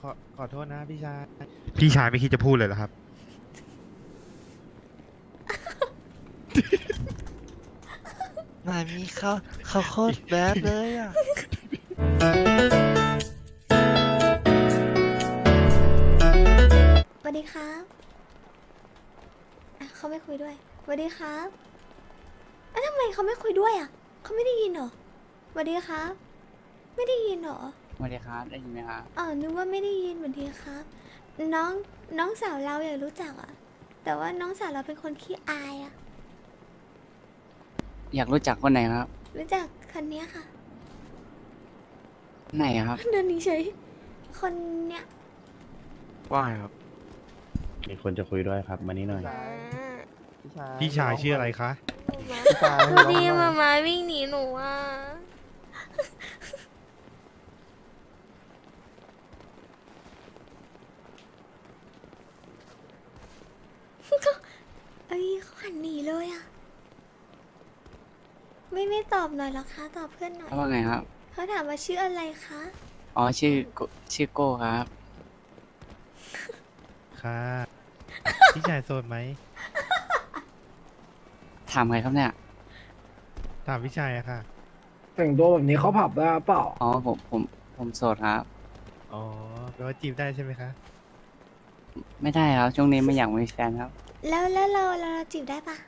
ขอขอโทษนะพี่ชาย พี่ชายไม่คิดจะพูดเลยเหรอครับ นายมีเขาเขาโคตรแบดเลยอะ สวัสดีครับอะเขาไม่คุยด้วยสวัสดีครับอะทำไมเขาไม่คุยด้วยอะเขาไม่ได้ยินเหรอสวัสดีครับ ไม่ได้ยินเหรอ สวัสดีครับได้ยินไหมครับอ๋อนึกว่าไม่ได้ยินสวัสดีครับ น้องน้องสาวเราอยากรู้จักอะ แต่ว่าน้องสาวเราเป็นคนขี้อายอะ อยากรู้จักคนไหนครับ รู้จักคนเนี้ยค่ะ ไหนครับ เดินนี้เฉยคนเนี้ยว่าไงครับ มีคนจะคุยด้วยครับมานี่หน่อย พี่ชายชื่ออะไรคะพอดีมามาวิ่งหนีหนูอะ ก็เอ้ยเขาหันหนีเลย อะไม่ไม่ตอบหน่อยเหรอคะ ตอบเพื่อนหน่อยเขาว่าไงครับ เขาถามว่าชื่ออะไรคะ อ๋อชื่อโกชื่อโก้ครับ ค่ะ พี่ชายโสดไหม ถามใครครับเนี่ย ถามพี่ชายอะค่ะ แต่งตัวแบบนี้เขาผับได้เปล่า อ๋อผมผมผมโสดครับ อ๋อแปลว่าจีบได้ใช่ไหมคะ ไม่ได้ครับช่วงนี้ไม่อยากมีแฟนครับ แล้วแล้วเราเราเราจีบได้ปะไม่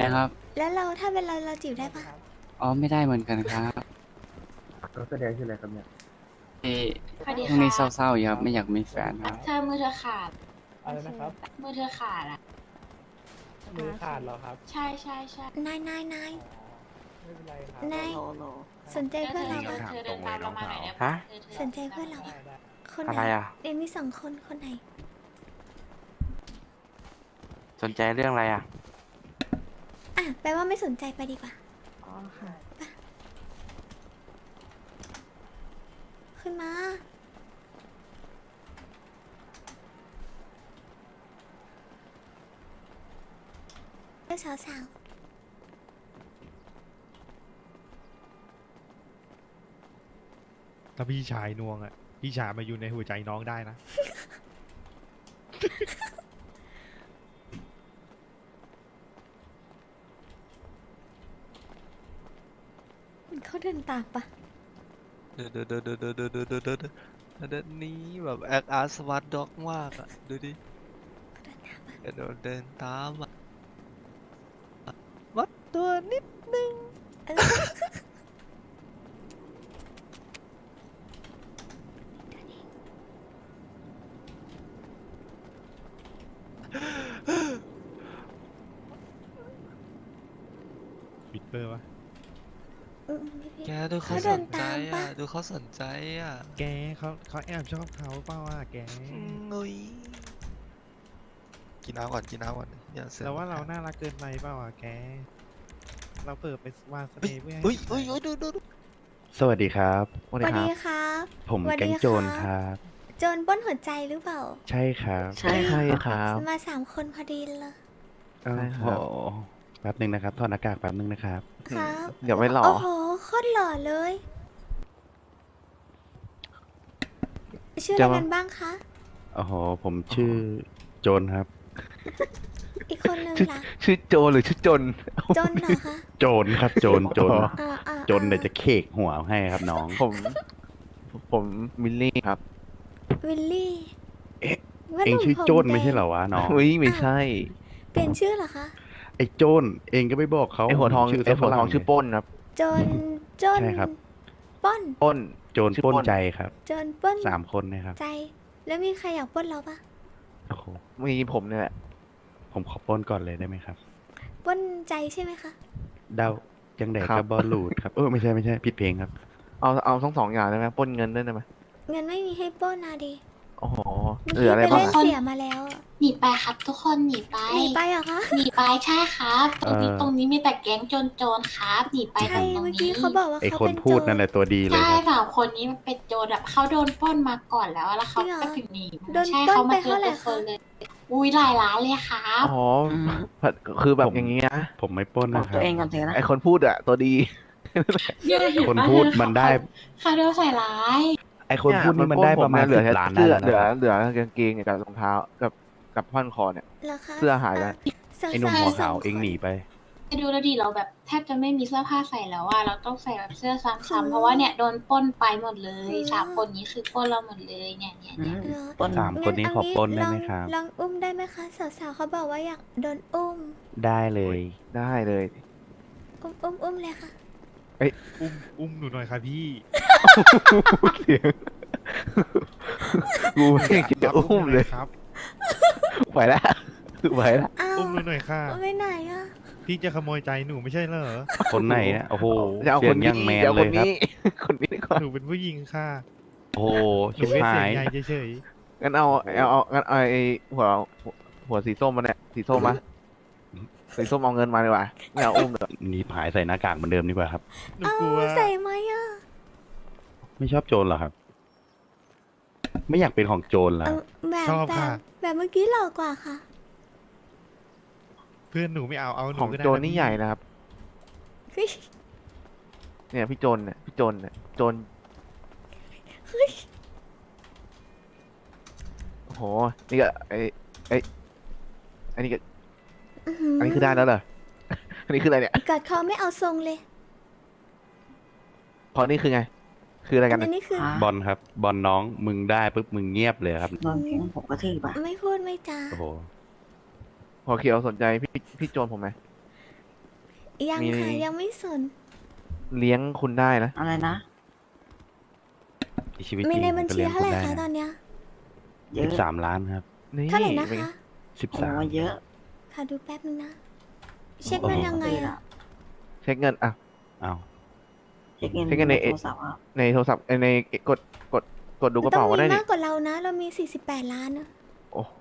นะครับ แล้วเราถ้าเป็นเราเราจีบได้ปะอ๋อ ไม่ได้เหมือนกันครับเขาแสดงชื่ออะไรครับเนี่ยเอ่อสวัสดีช่วงนี้ค่ะเศร้าๆอยู่ครับ ไม่อยากมีแฟนครับ เธอมือเธอขาด อะไรนะครับมือเธอขาดอะ มือขาดเหรอครับใช่ใช่ใช่นายนายนายไม่เป็นไรครับนายสนใจเพื่อนเราปะเธอเดินตามเรามาหน่อยได้ฮะปะเธอเธสนใจเพื่อนเราปะคนอะไหนไรอะเอ็มมีสองคนคนไหนสนใจเรื่องอะไรอะ อะแปลว่าไม่สนใจไปดีกว่าไปขึ้นมาเลือกสาวสาวถ้าพี่ชายนวงอะพี่ชายมาอยู่ในหัวใจน้องได้นะ ๆมันเขาเดินตามปะเดินเดินเดินเดินเดินเดินเดินเดินเดินเดินนี้แบบแอคอาร์สวัตด็อกมากอะดูดิเขาเดินตามปะกระโดดเดินตามอะ วัดตัวนิดนึง เออ บิดเบอร์วะ อืมพี่พี่ แกดูเขา เขาเดิ ส น นใจ ตามปะ อะ ดู เขาสนใจอะแกเขาเขาแอบชอบเขาเปล่าอะแกอืมงุยกินน้ำก่อนกินน้ำก่อนอย่าเสือกแต่ว่าเราน่ารักเกินไปเปล่าอะแก เราเปิดไปวางเสเฮ้ยน่ห์เพื่อให้เฮ้ยเฮ้ยเฮ้ยดูดูดูสวัสดีครับสวัสดีครับ ผมสวัสดีแก๊งโจรครับครับโจรปล้นหัวใจหรือเปล่า ใช่ครับ ใช่ค่ะครับ มาสามคนพอดีเลยโอ้โหแป๊บหนึ่งนะครับถอดหน้ากากแป๊บหนึ่งนะครับ ครับเดี๋ยวไม่หล่อโอ้โหโคตรหล่อเลย ชื่ออะไรกันบ้างคะโอ้โหผมชื่อโจรครับ อีกคนนึงล่ะ ชื่อโจหรือชื่อจน จนเหรอคะ โจรครับ โจรโจรอ่าอ่าโจรเดี๋ยวจะเคกหัวให้ครับน้อง ผม ผมมิลลี่ครับ วิลลี่เอ๊ะ ว่าเองหนุ่ชื่อผมโจรไม่ใช่แดงเหรอวะน้อง อุ้ยไม่ใช่เปลี่ยนชื่อเหรอคะ ไอ้โจรเองก็ไม่บอกเขาไอหัวทองชื่อไอหัวทองฝรั่ชื่อป้นครับ จน จนใช่ครับปล้นป้นโจรชื่อปล้นปล้นใจครับจนปล้นสามคนนะครับ ใจ แล้วมีใครอยากปล้นเราปะโอ้โหมีผมเนี่ยแหละ ผมขอปล้นก่อนเลยได้ไหมครับปล้นใจใช่ไหมคะเดาจังแดกครับกับบอลลูดครับเออไม่ใช่ไม่ใช่ผิดเพลงครับ เอาเอาทั้งสองอย่างได้ไหมปล้นเงินด้วยได้ไหมเงินไม่มีให้ปล้นนะดิ โอ้โหเมื่อเหลือกี้อะไรไปบ้างเล่นอะ เสียมาแล้วอะหนีไปครับ ทุกคนหนีไปหนีไปเหรอคะหนีไปใช่ครับตรงนี้เอ่อตรงนี้มีแต่แก๊งโจรโจรครับหนีไปใช่ตรงเมื่อนี้กี้เขาบอกว่าไอ้เขาคนเป็นพูดโจรนั่นแหละตัวดีเลยใช่ครับสามคนนี้มันเป็นโจรแบบเขาโดนปล้นมาก่อนแล้วแล้วเขาจริงเหรอก็ถึงหนีโดนใช่ปล้นเขาไปมาเจอเท่าไหร่ ตัวคคะนเลย อุ้ยหลายล้านเลยครับ อ๋อคือแบบผมอย่างงี้นะผมไม่ปล้นนะครับไอคนพูดอะตัวดี เนี่ยเห็นคนปะพูดเธอมันได้ เขาโดนใส่ร้าย ไอคนพูดนี่มันได้ประมาณเหลืสิอบแค่ล้านได้เสื้อแล้วเหลือนะเหลือกางเกงกับรองเท้ากับกับผ้านคอเนี่ยเหรอคะเสื้อหายแล้วสาวๆไอหนุ่มหัวขาวสคเองหนีไปไปดูแล้วดิเราแบบแทบจะไม่มีเสื้อผ้าใส่แล้วอะเราต้องใส่แบบเสื้อซ้ำๆเพราะว่าเนี่ยโดนปล้นไปหมดเลยสามคนนี้คือปล้นเราหมดเลยเนี่ยเนี่ยเนี่ยเหรอปล้น สามคนนี้ขอปล้นได้ไหมงั้ครับลองลองอุ้มได้ไหมคะสาวๆเขาบอกว่าอยากโดนอุ้มได้เลย ได้เลย อุ้มอุ้มอุ้มเลยค่ะ อุ้มอุ้มหนูหน่อยค่ะพี่เสียงกูไม่คิดจะอุ้มเลยครับไหวแล้วไหวแล้วอ้าวอุ้มหนูหน่อยค่ะ ไปไหนอะพี่จะขโมยใจหนูไม่ใช่เหรอ คนไหนนะโอ้โหจะเอาเสีคยนงนี้ยังแมนจะเอาเลคนยครับ นี้ คนนี้ก่อนหนูเป็นผู้หญิงค่ะ โอ้โหหนูชิบแค่หาเสียงยใหญ่เฉยงั้นเอาเอาเอางั้นเอาไอ้หัวหัวสีส้มมาเนี่ยสีส้มมา สีส้มเอาเงินมาดีกว่าไม่เอาอุ้มเลยนี่ผายใส่หน้ากากเหมือนเดิมดีกว่าครับๆหนูเอากลัวใส่ไหมอะไม่ชอบโจรเหรอครับ ไม่อยากเป็นของโจรเหรอเอาแบบชอบแบบค่ะแบบเมื่อกี้หล่อกว่าค่ะ เพื่อนหนูไม่เอาเอาหนูของก็ได้โจระนี่พี่ใหญ่นะครับ เฮ้ยเนี่ยพี่โจรเนี่ยพี่โจรเนี่ยโจรโอ้โหนี่ก็ไอ้ไอ้อันนี้ก็ อื้อหือันนี้คือได้แล้วเหรอ อันนี้คืออะไรเนี่ยกัดคอไม่เอาทรงเลยพอนี่คือไง คืออะไรกันอัเนี่ยนนี้คือบอลครับ บอลน้องมึงได้ปุ๊บมึงเงียบเลยครับโดนแก๊งผมกระทืบอะไม่พูดไม่จาโอ้โหพอเขียวสนใจพี่พี่โจรผมไหมยังมีค่ะยังไม่สน เลี้ยงคุณได้นะอะไรนะชีวิตจมีริงในบัญก็ชีเลี้ยงเท่าคุไหณร่ได้คะตอนนะเนี้ยเยสิอะบสามล้านครับนี่เท่าไหร่นะเป็นคะสิบโอ้สามเยอะ ค่ะดูแป๊บนึงนะ เช็คเงินยังไงอะเช็คเงินอะอ้าวเช็คเงินเช็คเงินในโทรศัพท์อะในโทรศัพท์เอ้ยในกดกดกดดูกระต้อเป๋างว่ามีได้นี่มากกว่าเรานะ เรามี48ล้านนะโอ้โห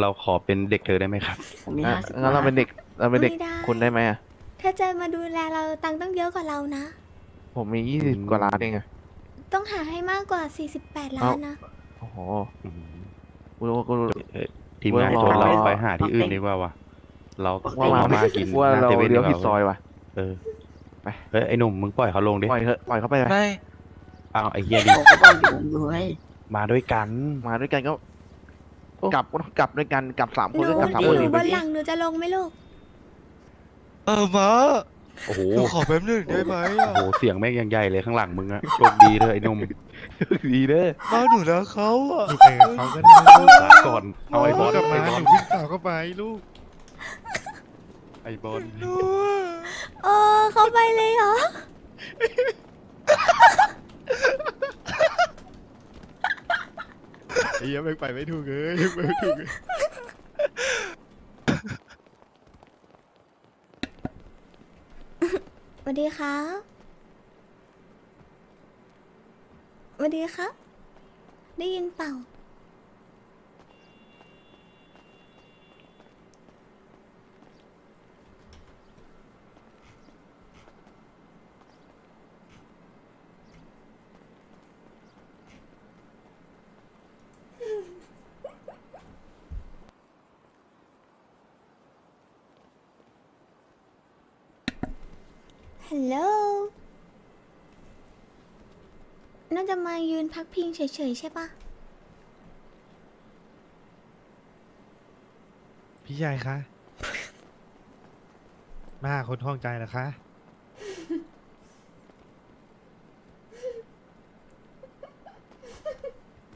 เราขอเป็นเด็กเธอได้ไหมครับผมมีอะห้าสิบงั้นเราเป็นเด็กเราเป็นเด็กไม่ได้คุณได้ไหมอะถ้าจะมาดูแลเราตังค์ต้องเยอะกว่าเรานะ ผมมียี่สิบกว่าล้านเองอะต้องหาให้มากกว่า48ล้านนะโอ้โหอืมกูรู้กูรู้เอ่อทีมงานเวิร์กโจรเรารอไปหาที่อื่นดีกว่าวะ เราว่าเอามามากินว่าหน้าเราเซเว่นดีเลี้ยวกผิดซอว่ายว่ะเออไปเฮ้ยไอ้หนุ่มมึงปล่อยเขาลงดิปล่อยเถอะปล่อยเขาไปเลยไม่อ้าวไอ้เฮียดิผมก็บอกอยู่อยู่เฮ้ยมาด้วยกันมาด้วยกันก็กลับก็ต้องกลับด้วยกันกลับสามหคนนูก็กลับสามหคนนูดิบเมื่อนหกี้ลังหนูจะลงไหมลูกเออมาโอ้โหหนูขอแป๊บหนึงได้ไหมโอ้อะโหเสียงแม่งยังใหญ่เลยข้างหลังมึงอะโชคดีเถอะไอ้หนุ่มดีเด้อมาหนูแล้วเขาอะหนูไปกับเขาก็ได้ลูกลาก่อนเอาไอ้บอลกลับมาไอ้บอหลนูวิ่งต่อเข้าไปลูก ไอ้บอลหนูอะโอ้เขาไปเลยเหรอ ไอ้เหี้ยังไม่ไปไม่ถูกเลยยังไปไม่ถูกเลยสวัสดีครับสวัสดีครับ ได้ยินเปล่า ฮัลโหล น่าจะมายืนพักพิงเฉยๆ ใช่ปะพี่ชายคะ มาหาคนท้องใจเหรอคะ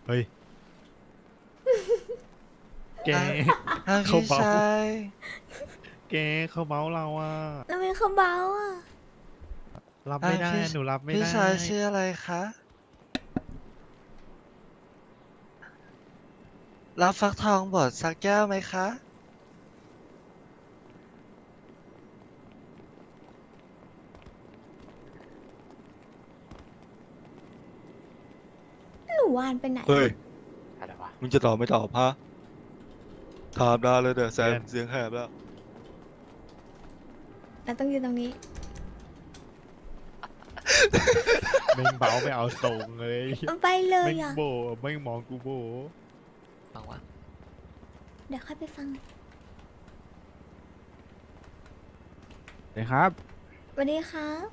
เฮ้ย แก อะเขาพี่เบา ชาย แกเขาเมาเราอะ ทำไมเขาเบาอะ รับไม่ได้ อะพี่ หนูรับไม่พี่ได้ชายชื่ออะไรคะ รับฟักทองบดสักแก้วไหมคะ หนูวานไปไหนเฮ้ย อะไรวะมึงจะตอบไม่ตอบฮะถามได้เลยเดี๋ยวแซมเสียงแหบแล้ว เราต้องยืนตรงนี้ แม่งเบาไปเอาทรงเลยไปเลยแม่งอะ โบแม่งมองกูโบฟังวะเดี๋ยวค่อยไปฟังเลยครับ สวัสดีครับ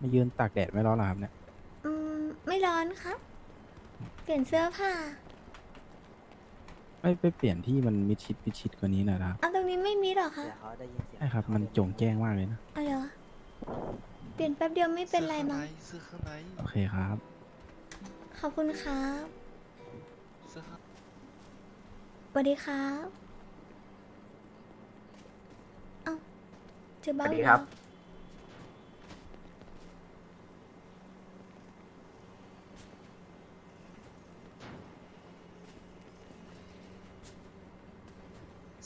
มายืนตากแดดไม่ร้อนเหรอครับเนี่ย อืม ไม่ร้อนครับ เปลี่ยนเสื้อผ้าไปไปเปลี่ยนที่มันมิดชิดมิดชิดกว่านี้หน่อยนะครับเอาตรงนี้ไม่มีหรอคะใช่ครับ มันโจงแจ้งมากเลยนะ เอาเหรอ เปลี่ยนแป๊บเดียวไม่เป็นไรมั้งเสื้อข้างในโอเคครับ ขอบคุณครับเสื้อข้างในสวัสดีครับเอ้าเจอบ้าสวัสดีอีกครับแล้ว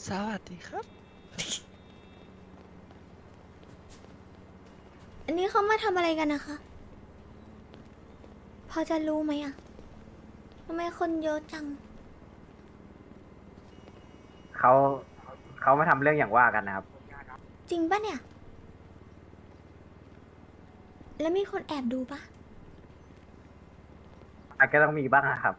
สวัสดีครับ อันนี้เขามาทำอะไรกันนะคะ พอจะรู้ไหมอะทำไมคนเยอะจัง เขาเขามาทำเรื่องอย่างว่ากันนะครับ จริงปะเนี่ย แล้วมีคนแอบดูปะอาจจะต้องมีบ้างนะครับ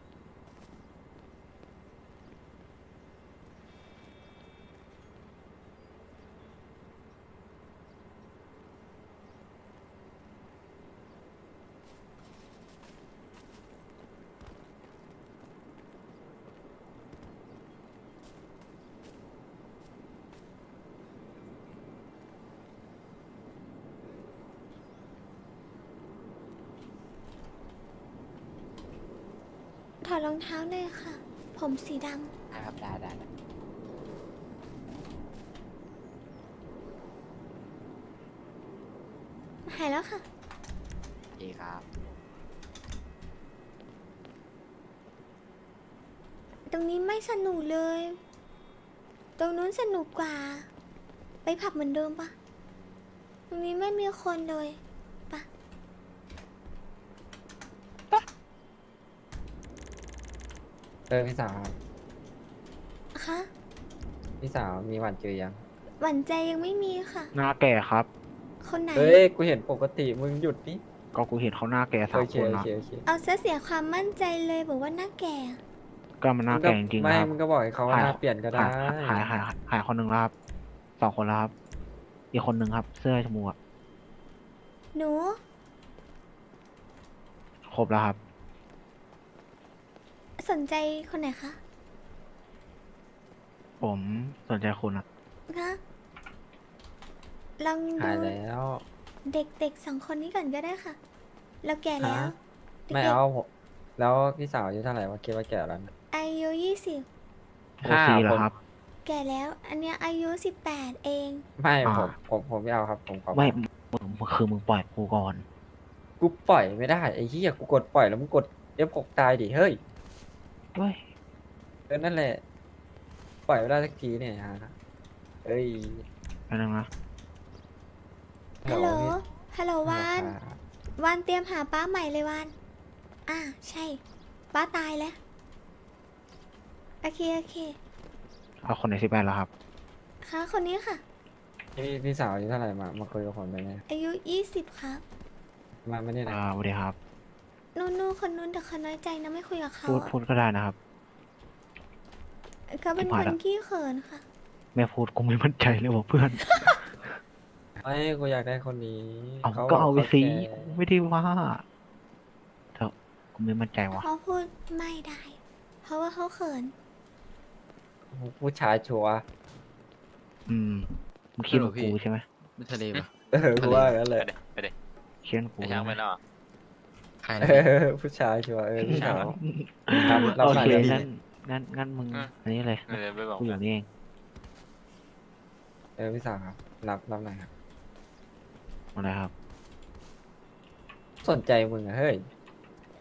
รองเท้าหน่อยค่ะ ผมสีดครับได้ได้ำหายแล้วค่ะ ดีครับ ตรงนี้ไม่สนุกเลย ตรงนู้นสนุกกว่า ไปผับเหมือนเดิมปะตรงนี้ไม่มีคนเลยปะ เออพี่สาวครับคะพี่สาวมีหวานเจอยัง หวั่นใจยังไม่มีค่ะ หน้าแก่ครับ คนไหน เฮ้ยกูเห็นปกติมึงหยุดนี่ก็กูเห็นเขาหน้าแก่สาโอมเคคนโอนะเคโอเคเอาซะเสียความมั่นใจเลยบอกว่าหน้าแก่ ก็มันหน้าแก่จริงๆไม่ครับมึงก็บอกให้เขาหน้าเปลี่ยนก็ได้ หายหายหายหายคนหนึ่งแล้วครับสองคนแล้วครับอีกคนหนึ่งครับ เสื้อชมพูอะหนู ครบแล้วครับ สนใจคนไหนคะผมสนใจคุณอะคะลองหายดูแล้ว เด็กๆสองคนนี้ก่อนก็ได้ค่ะ เราแก่แล้วฮะด็กๆไม่เอาผมแล้วพี่สาวอายุเท่าไหร่วะคิดว่าแก่แล้วนะอายุยี่สิบโอซีเหรอครับ แก่แล้ว อันเนี้ยอายุสิบแปดเอง ไม่อ่า ผมผมผมไม่เอาครับ ผมขอไม่มึงมึงคือมึงปล่อยกูก่อน กูปล่อยไม่ได้ไอ้เหี้ยกูกดปล่อยแล้วมึงกดเอฟกดตายดิเฮ้ย เฮ้ยเออนั่นแหละ ปล่อยไม่ได้สักทีเนี่ยฮะเอ้ยอันนึงนะฮัลโหลพี่ฮัลโหลวานครับวานเตรียมหาป้าใหม่เลยวาน อ่าใช่ ป้าตายแล้ว โอเค โอเค เอาคนไหนสิบแปดแล้วครับ ค่ะคนนี้ค่ะ พี่พี่สาวอายุเท่าไหร่มา มาคุยกับผมได้ไหมอายุยี่สิบครับ มาไม่ได้นะอ่าสวัสดีครับ นู่นนู่นคนนู้นแต่เขาน้อยใจนะไม่คุยกับเขาพูดอะพูดก็ได้นะครับ เขาเป็นชิบคหายนละขี้เขินค่ะไม่พูดกูไม่มั่นใจเลยว่ะเพื่อนไม่กูอยากได้คนนี้เอาเขาก็เอาไปบขสิแก่กูไม่ได้ว่าเถอะกูไม่มั่นใจว่ะเขาพูดไม่ได้ เพราะว่าเขาเขินผู้ชายชัวร์อืมมึงคิดว่าฮัลโหลพี่กูใช่ไหมไม่ทะเลปะเออกูว่างั้นแหละไปเด็คิดว่ากูไปช้างไปใช่ไหมแล้วใครเอนะพี่อผู้ชายชัวร์เออพี่สาวรับรับโอหน่อยเคได้ไหมงั้นงั้นงั้นมึงอะอันนี้เลยเดี๋ยวไปบอกกูอยู่นี่เองเออพี่สาวครับรับรับหน่อยครับอะไรครับสนใจมึงอะเฮ้ย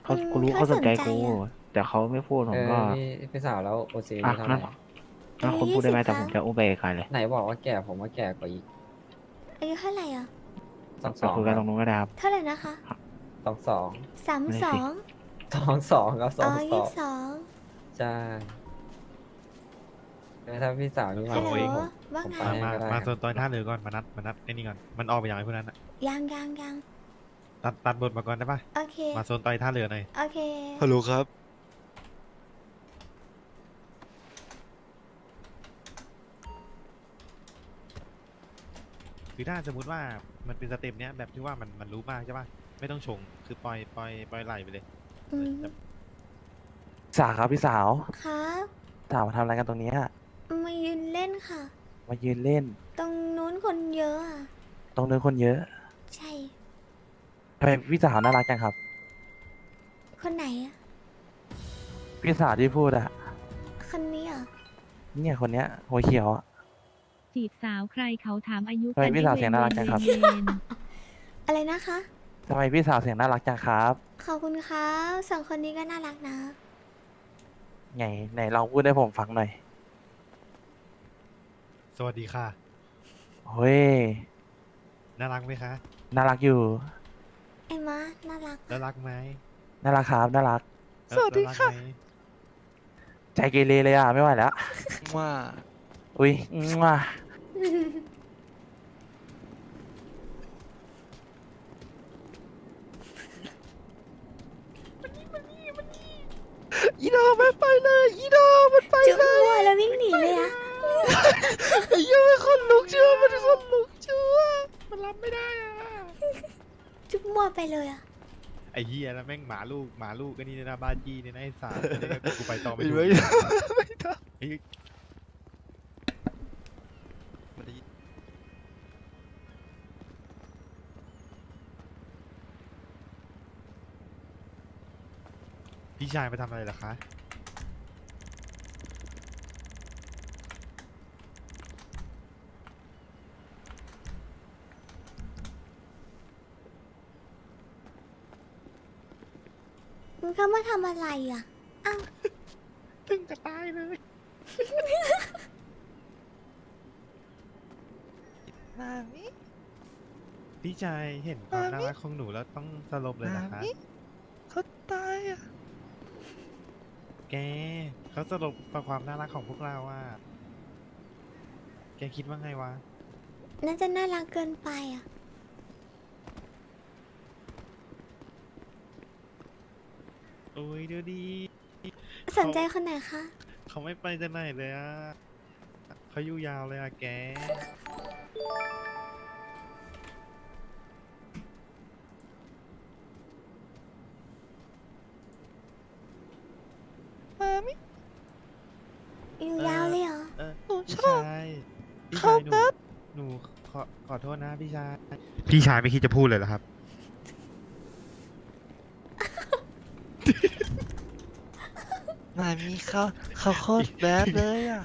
เขาอืมกูรู้เขาเขาสนใจสนใจกูอะแต่เขาไม่พูดผเอมอก็ พี่พี่สาวแล้วโอซีอะเท่าไหงั้ร่นงั้นคนพูดได้ไหมอายุแต่ผม20จะอุ้มไปไกลเลยไหนบอกว่าแก่ผมว่าแก่กว่าอีกอายุเท่าไหร่อะสองสก็องคุยกันตรงนู้นก็ได้ครับ เท่าไหร่นะคะ สองสองสามไม่ได้สสิองสองสองครับสอ๋อองสยี่องสิบสองใช่เออถ้าพี่สาวนี่มา ฮัลโหลคุยผมว่าผมไงไปมาก็ได้มาคโซรับนตอนท่าเรือก่อน มานัด มานัดไอ้นี่ก่อน มันออกไปอย่างไรพวกนั้นอะยังยังยังตัดตัดบทมาก่อนได้ปะโอเค มาโซนต่อยท่าเรือหน่อย โอเค ฮัลโหลครับ คือถ้าสมมติว่ามันเป็นสเต็ปเนี้ยแบบที่ว่ามันมันรู้มากใช่ปะ ไม่ต้องชง คือปล่อยปล่อยปล่อยไหลไปเลยอืมแต่สาวครับพี่สาว ครับ สาวมาทำอะไรกันตรงเนี้ยมายืนเล่นค่ะ มายืนเล่น ตรงนู้นคนเยอะอะตรงเดินคนเยอะใช่ ทำไมพี่สาวน่ารักจังครับ คนไหนอะพี่สาวที่พูดอะคนนี้เหรอเนี่ยคนเนี้ยหัวเขียวอะ จีบสาวใครเขาถามอายุทำไมพี่สาวเสียงน่ารักจังครับเวนอะไรนะคะ ทำไมพี่สาวเสียงน่ารักจังครับ ขอบคุณครับสองคนนี้ก็น่ารักนะ ไงไหนลองพูดให้ผมฟังหน่อยสวัสดีค่ะ เฮ้ย น่ารักไหมคะ น่ารักอยู่ ไอ้มาน่ารักน่ารักไหมน่ารักครับ น่ารัก สวัสดีค่ะ ใจเกเรเลยอะ ไม่ไหวแล้วว่า อุ้ยมา อีดอมันไปเลยอีดอมันไปจุ๊บมั่วแล้ววิ่งหนีเลยอะไอ้เหี้ยังมันคนลุกเชื่อมันคนลุกเชื่อมันรับไม่ได้อะจุ๊บมั่วไปเลยอะไอ้เหี้ยแล้วแม่งหมาลูกหมาลูกก็นี่นะบ้าจี้เนี่ยนะไอ้สารเดี๋ยวก็กูไปต่อไม่ไม่ถูกไม่ไม่ได้ไอ้ พี่ชายมาทำอะไรเหรอคะ มึงเข้ามาทำอะไรอะอ้าว ตึงจะตายเลยนามิ พี่ชายเห็นความน่ารักของหนูแล้วต้องสลบเลยนานะคะ มิเขาตายอะ แกเขาสลบกับความน่ารักของพวกเราอะแกคิดว่าไงวะ น่าจะน่ารักเกินไปอะโอ้ยเดี๋ยวดีสนใจคนไหนคะ เขาไม่ไปจะไหนเลยอะเขาอยู่ยาวเลยอะแก อขอโทษนะพี่ชาย พี่ชายไม่คิดจะพูดเลยเหรอครับ นามิเขาเขาโคตรแบดเลยอะ